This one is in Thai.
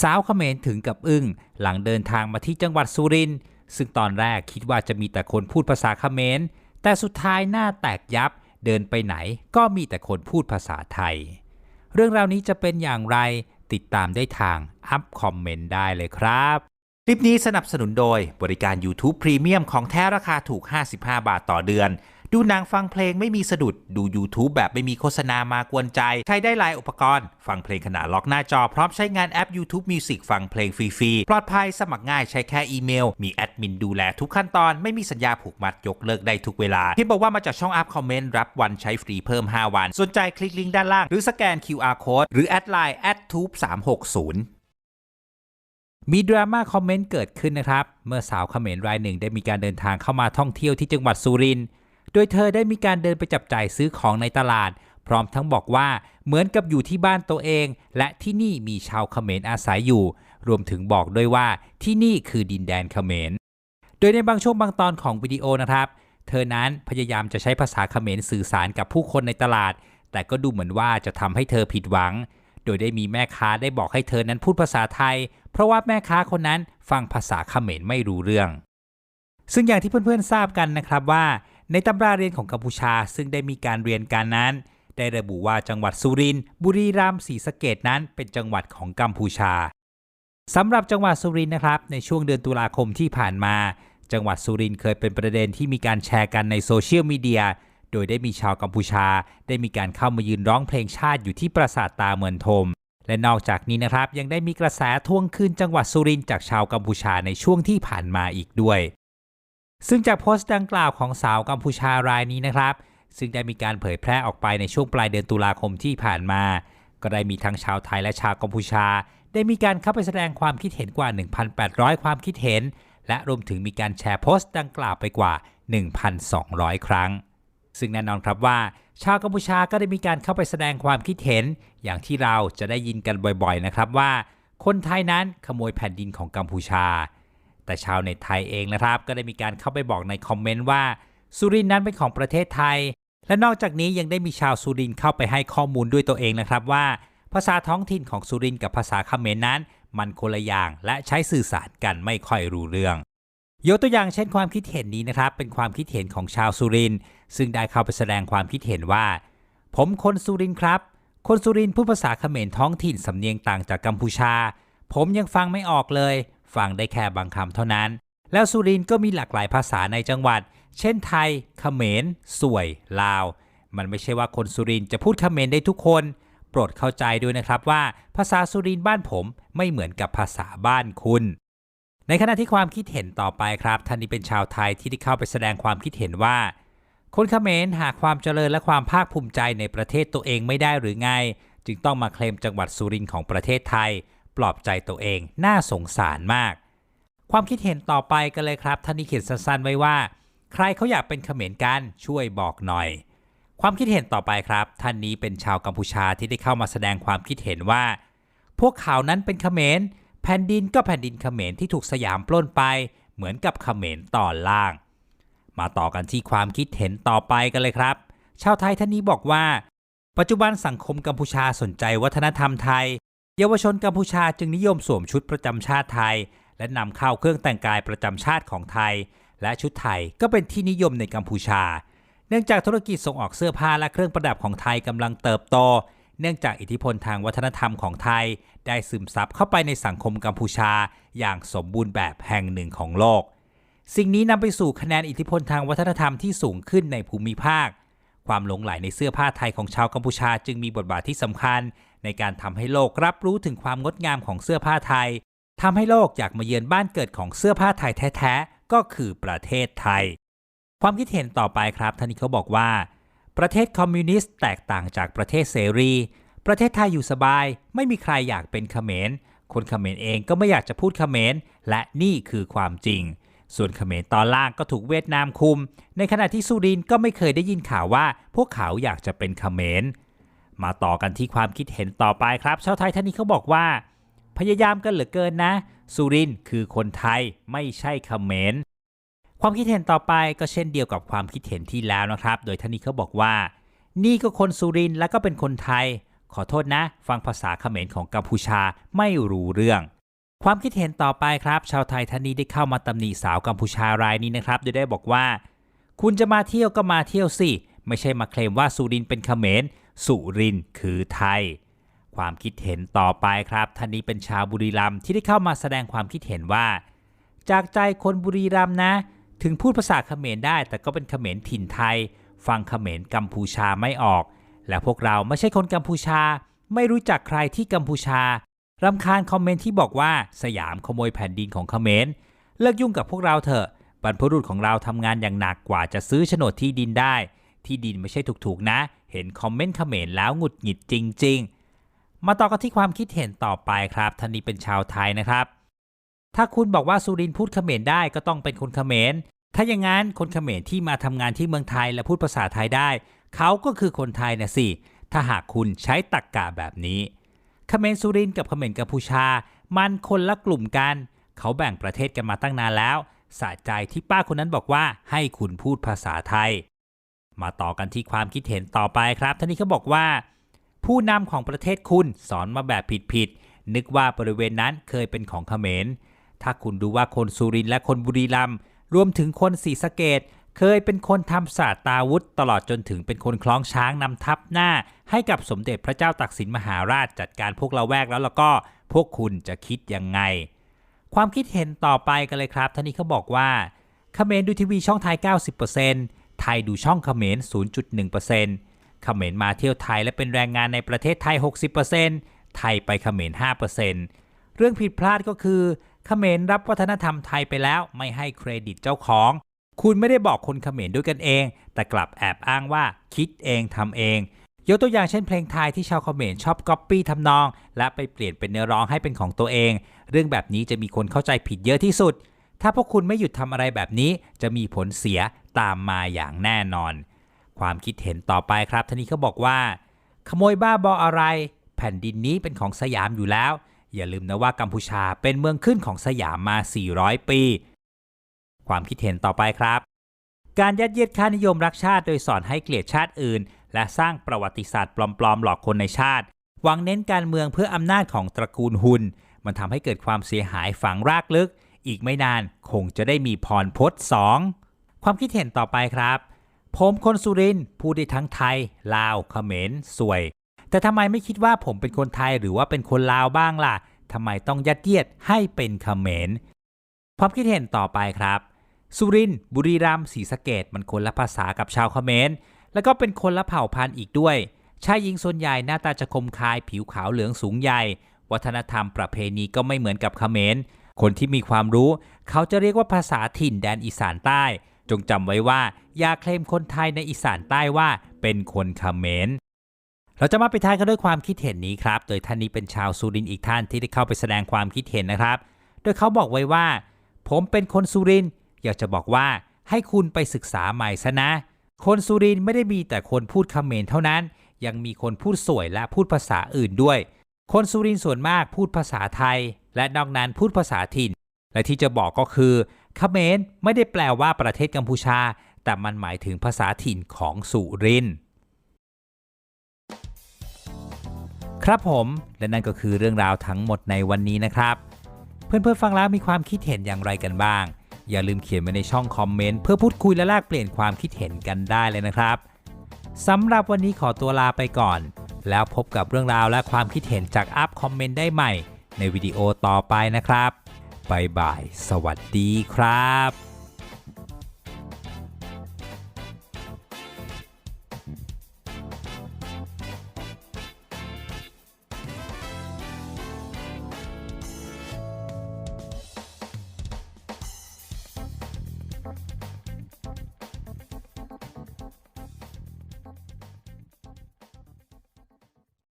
สาวเขมรถึงกับอึ้งหลังเดินทางมาที่จังหวัดสุรินทร์ซึ่งตอนแรกคิดว่าจะมีแต่คนพูดภาษาเขมร แต่สุดท้ายหน้าแตกยับ เดินไปไหนก็มีแต่คนพูดภาษาไทย เรื่องราวนี้จะเป็นอย่างไรติดตามได้ทางอัพคอมเมนต์ได้เลยครับ คลิปนี้สนับสนุนโดยบริการ YouTube Premium ของแท้ราคาถูก 55 บาทต่อเดือน ดูหนังฟังเพลงไม่มีสะดุด ดู YouTube แบบไม่มีโฆษณามากวนใจ ใช้ได้หลายอุปกรณ์ ฟังเพลงขณะล็อกหน้าจอพร้อมใช้งานแอป YouTube Music ฟังเพลงฟรีๆ ปลอดภัยสมัครง่ายใช้แค่อีเมล มีแอดมินดูแลทุกขั้นตอน ไม่มีสัญญาผูกมัดยกเลิกได้ทุกเวลา ที่บอกว่ามาจากช่องอัพคอมเมนต์รับวันใช้ฟรีเพิ่ม 5 วัน สนใจคลิกลิงก์ด้านล่าง หรือสแกน QR Code หรือแอดไลน์ @tube 360มีดราม่าคอมเมนต์เกิดขึ้นนะครับ เมื่อสาวเขมรรายหนึ่งได้มีการเดินทางเข้ามาท่องเที่ยวที่จังหวัดสุรินทร์ โดยเธอได้มีการเดินไปจับจ่ายซื้อของในตลาด พร้อมทั้งบอกว่าเหมือนกับอยู่ที่บ้านตัวเอง และที่นี่มีชาวเขมรอาศัยอยู่ รวมถึงบอกด้วยว่าที่นี่คือดินแดนเขมร โดยในบางช่วงบางตอนของวิดีโอนะครับ เธอนั้นพยายามจะใช้ภาษาเขมรสื่อสารกับผู้คนในตลาด แต่ก็ดูเหมือนว่าจะทำให้เธอผิดหวัง โดยได้มีแม่ค้าได้บอกให้เธอนั้นพูดภาษาไทย เพราะว่าแม่ค้าคนนั้นฟังภาษาเขมรไม่รู้เรื่องซึ่งอย่างที่เพื่อนๆทราบกันนะครับว่า ในตำราเรียนของกัมพูชาซึ่งได้มีการเรียนการนั้น ได้ระบุว่าจังหวัดสุรินทร์บุรีรัมย์ศรีสะเกดนั้นเป็นจังหวัดของกัมพูชาสำหรับจังหวัดสุรินทร์นะครับ ในช่วงเดือนตุลาคมที่ผ่านมา จังหวัดสุรินทร์เคยเป็นประเด็นที่มีการแชร์กันในโซเชียลมีเดียโดยได้มีชาวกัมพูชา ได้มีการเข้ามายืนร้องเพลงชาติอยู่ที่ปราสาทตาเมือนทม และนอกจากนี้นะครับยังได้มีกระแสทวงคืนจังหวัดสุรินทร์จากชาวกัมพูชาในช่วงที่ผ่านมาอีกด้วย ซึ่งจากโพสต์ดังกล่าวของสาวกัมพูชารายนี้นะครับ ซึ่งได้มีการเผยแพร่ออกไปในช่วงปลายเดือนตุลาคมที่ผ่านมา ก็ได้มีทั้งชาวไทยและชาวกัมพูชา ได้มีการเข้าไปแสดงความคิดเห็นกว่า 1,800 ความคิดเห็น และรวมถึงมีการแชร์โพสต์ดังกล่าวไปกว่า 1,200 ครั้ง ซึ่งแน่นอนครับว่า ชาวกัมพูชาก็ได้มีการเข้าไปแสดงความคิดเห็น อย่างที่เราจะได้ยินกันบ่อยๆนะครับว่า คนไทยนั้นขโมยแผ่นดินของกัมพูชา แต่ชาวเน็ตไทยเองนะครับ ก็ได้มีการเข้าไปบอกในคอมเมนต์ว่าสุรินทร์นั้นเป็นของประเทศไทย และนอกจากนี้ยังได้มีชาวสุรินทร์เข้าไปให้ข้อมูลด้วยตัวเองนะครับว่า ภาษาท้องถิ่นของสุรินทร์กับภาษาเขมรนั้น มันคนละอย่างและใช้สื่อสารกันไม่ค่อยรู้เรื่องยกตัวอย่างเช่นความคิดเห็นนี้นะครับ เป็นความคิดเห็นของชาวสุรินซึ่งได้เข้าไปแสดงความคิดเห็นว่า ผมคนสุรินครับ คนสุรินพูดภาษาเขมรท้องถิ่นสำเนียงต่างจากกัมพูชา ผมยังฟังไม่ออกเลย ฟังได้แค่บางคำเท่านั้น แล้วสุรินก็มีหลากหลายภาษาในจังหวัด เช่นไทยเขมรสวย ลาว มันไม่ใช่ว่าคนสุรินจะพูดเขมรได้ทุกคน โปรดเข้าใจด้วยนะครับว่า ภาษาสุรินบ้านผมไม่เหมือนกับภาษาบ้านคุณ ในขณะที่ความคิดเห็นต่อไปครับ ท่านนี้เป็นชาวไทยที่ได้เข้าไปแสดงความคิดเห็นว่า คนเขมรหาความเจริญและความภาคภูมิใจในประเทศตัวเองไม่ได้หรือไง จึงต้องมาเคลมจังหวัดสุรินทร์ของประเทศไทย ปลอบใจตัวเองน่าสงสารมาก ความคิดเห็นต่อไปกันเลยครับท่านนี้เขียนสั้นๆไว้ว่า ใครเขาอยากเป็นเขมรกันช่วยบอกหน่อย ความคิดเห็นต่อไปครับ ท่านนี้เป็นชาวกัมพูชาที่ได้เข้ามาแสดงความคิดเห็นว่า พวกเขานั้นเป็นเขมรแผ่นดินก็แผ่นดินเขมรที่ถูกสยามปล้นไป เหมือนกับเขมรตอนล่าง มาต่อกันที่ความคิดเห็นต่อไปกันเลยครับ ชาวไทยท่านนี้บอกว่า ปัจจุบันสังคมกัมพูชาสนใจวัฒนธรรมไทย เยาวชนกัมพูชาจึงนิยมสวมชุดประจำชาติไทย และนำเข้าเครื่องแต่งกายประจำชาติของไทย และชุดไทยก็เป็นที่นิยมในกัมพูชา เนื่องจากธุรกิจส่งออกเสื้อผ้าและเครื่องประดับของไทยกำลังเติบโต เนื่องจากอิทธิพลทางวัฒนธรรมของไทย ได้ซึมซับเข้าไปในสังคมกัมพูชา อย่างสมบูรณ์แบบแห่งหนึ่งของโลก สิ่งนี้นำไปสู่คะแนนอิทธิพลทางวัฒนธรรมที่สูงขึ้นในภูมิภาค ความหลงไหลในเสื้อผ้าไทยของชาวกัมพูชาจึงมีบทบาทที่สำคัญ ในการทำให้โลกรับรู้ถึงความงดงามของเสื้อผ้าไทยทำให้โลกอยากมาเยือนบ้านเกิดของเสื้อผ้าไทยแท้ๆ ก็คือประเทศไทย ความคิดเห็นต่อไปครับท่านนี้เขาบอกว่า ประเทศคอมมิวนิสต์แตกต่างจากประเทศเสรี ประเทศไทยอยู่สบาย ไม่มีใครอยากเป็นเขมร คนเขมรเองก็ไม่อยากจะพูดเขมร และนี่คือความจริง ส่วนเขมรตอนล่างก็ถูกเวียดนามคุม ในขณะที่สุรินก็ไม่เคยได้ยินข่าวว่า พวกเขาอยากจะเป็นเขมร มาต่อกันที่ความคิดเห็นต่อไปครับ ชาวไทยท่านนี้เขาบอกว่า พยายามกันเหลือเกินนะ สุรินทร์คือคนไทยไม่ใช่เขมรความคิดเห็นต่อไปก็เช่นเดียวกับความคิดเห็นที่แล้วนะครับ โดยท่านนี้เขาบอกว่า นี่ก็คนสุรินทร์และก็เป็นคนไทย ขอโทษนะ ฟังภาษาเขมรของกัมพูชาไม่รู้เรื่อง ความคิดเห็นต่อไปครับ ชาวไทยท่านนี้ได้เข้ามาตำหนิสาวกัมพูชารายนี้นะครับ โดยได้บอกว่า คุณจะมาเที่ยวก็มาเที่ยวสิ ไม่ใช่มาเคลมว่าสุรินทร์เป็นเขมร สุรินคือไทย ความคิดเห็นต่อไปครับท่านนี้เป็นชาวบุรีรัมย์ที่ได้เข้ามาแสดงความคิดเห็นว่า จากใจคนบุรีรัมย์นะ ถึงพูดภาษาเขมรได้ แต่ก็เป็นเขมรถิ่นไทย ฟังเขมรกัมพูชาไม่ออก และพวกเราไม่ใช่คนกัมพูชา ไม่รู้จักใครที่กัมพูชารำคาญคอมเมนต์ที่บอกว่าสยามขโมยแผ่นดินของเขมรเลิกยุ่งกับพวกเราเถอะบรรพบุรุษของเราทำงานอย่างหนักกว่าจะซื้อโฉนดที่ดินได้ ที่ดินไม่ใช่ถูกๆนะ เห็นคอมเมนต์เขมรแล้วหงุดหงิดจริง ๆ มาต่อกันที่ความคิดเห็นต่อไปครับท่านนี้เป็นชาวไทยนะครับ ถ้าคุณบอกว่าสุรินทร์พูดเขมรได้ก็ต้องเป็นคนเขมร ถ้าอย่างนั้นคนเขมรที่มาทำงานที่เมืองไทยและพูดภาษาไทยได้ เขาก็คือคนไทยนะสิ ถ้าหากคุณใช้ตรกกะแบบนี้เขมรสุรินทร์กับเขมรกัมพูชา มันคนละกลุ่มกัน เขาแบ่งประเทศกันมาตั้งนานแล้วสะใจที่ป้าคนนั้นบอกว่าให้คุณพูดภาษาไทย มาต่อกันที่ความคิดเห็นต่อไปครับท่านนี้เขาบอกว่า ผู้นำของประเทศคุณสอนมาแบบผิดๆนึกว่าบริเวณนั้นเคยเป็นของเขมร ถ้าคุณดูว่าคนสุรินทร์และคนบุรีรัมย์รวมถึงคนศรีสะเกดเคยเป็นคนทำศาสตราวุธ ตลอดจนถึงเป็นคนคล้องช้างนำทัพหน้า ให้กับสมเด็จพระเจ้าตากสินมหาราชจัดการพวกเราแวกแล้วแล้วก็พวกคุณจะคิดยังไง ความคิดเห็นต่อไปกันเลยครับท่านนี้เขาบอกว่าเขมรดูทีวีช่องไทย 90% ไทยดูช่องเขมร 0.1%เขมรมาเที่ยวไทยและเป็นแรงงานในประเทศไทย 60%ไทยไปเขมร 5%เรื่องผิดพลาดก็คือเขมรรับวัฒนธรรมไทยไปแล้วไม่ให้เครดิตเจ้าของ คุณไม่ได้บอกคนเขมรด้วยกันเอง แต่กลับแอบอ้างว่าคิดเองทำเอง ยกตัวอย่างเช่นเพลงไทยที่ชาวเขมรชอบก๊อปปี้ทำนอง และไปเปลี่ยนเป็นเนื้อร้องให้เป็นของตัวเอง เรื่องแบบนี้จะมีคนเข้าใจผิดเยอะที่สุด ถ้าพวกคุณไม่หยุดทำอะไรแบบนี้ จะมีผลเสียตามมาอย่างแน่นอน ความคิดเห็นต่อไปครับท่านนี้เขาบอกว่า ขโมยบ้าบออะไร แผ่นดินนี้เป็นของสยามอยู่แล้ว อย่าลืมนะว่ากัมพูชาเป็นเมืองขึ้นของสยามมา 400 ปี ความคิดเห็นต่อไปครับ การยัดเยียดค่านิยมรักชาติโดยสอนให้เกลียดชาติอื่น และสร้างประวัติศาสตร์ปลอมๆ หลอกคนในชาติหวังเน้นการเมืองเพื่ออำนาจของตระกูลหุน มันทำให้เกิดความเสียหายฝังรากลึก อีกไม่นานคงจะได้มีพรพจน์สองความคิดเห็นต่อไปครับ ผมคนสุรินทร์พูดได้ทั้งไทย ลาวเขมรสวย แต่ทำไมไม่คิดว่าผมเป็นคนไทยหรือว่าเป็นคนลาวบ้างล่ะทำไมต้องยัดเยียดให้เป็นเขมรความคิดเห็นต่อไปครับ สุรินทร์บุรีรัมย์ศรีสะเกดมันคนละภาษากับชาวเขมรแล้วก็เป็นคนละเผ่าพันธุ์อีกด้วยชายหญิงส่วนใหญ่หน้าตาจะคมคายผิวขาวเหลืองสูงใหญ่ วัฒนธรรมประเพณีก็ไม่เหมือนกับเขมร คนที่มีความรู้ เขาจะเรียกว่าภาษาถิ่นแดนอีสานใต้ จงจำไว้ว่าอย่าเคลมคนไทยในอีสานใต้ว่าเป็นคนเมรเราจะมาไปทายกันด้วยความคิดเห็นนี้ครับ โดยท่านนี้เป็นชาวสุรินอีกท่านที่ได้เข้าไปแสดงความคิดเห็นนะครับ โดยเขาบอกไว้ว่า ผมเป็นคนสุรินอยากจะบอกว่าให้คุณไปศึกษาใหม่ซะนะ คนสุรินไม่ได้มีแต่คนพูดเมรเท่านั้น ยังมีคนพูดสวยและพูดภาษาอื่นด้วย คนสุรินส่วนมากพูดภาษาไทย และนอกนั้นพูดภาษาถิ่น และที่จะบอกก็คือเขมรไม่ได้แปลว่าประเทศกัมพูชา แต่มันหมายถึงภาษาถิ่นของสุรินทร์ครับผม และนั่นก็คือเรื่องราวทั้งหมดในวันนี้นะครับ เพื่อนๆฟังแล้วมีความคิดเห็นอย่างไรกันบ้าง อย่าลืมเขียนไว้ในช่องคอมเมนต์เพื่อพูดคุยและแลกเปลี่ยนความคิดเห็นกันได้เลยนะครับสำหรับวันนี้ขอตัวลาไปก่อน แล้วพบกับเรื่องราวและความคิดเห็นจากอัพคอมเมนต์ได้ใหม่ ในวิดีโอต่อไปนะครับบายบาย สวัสดีครับ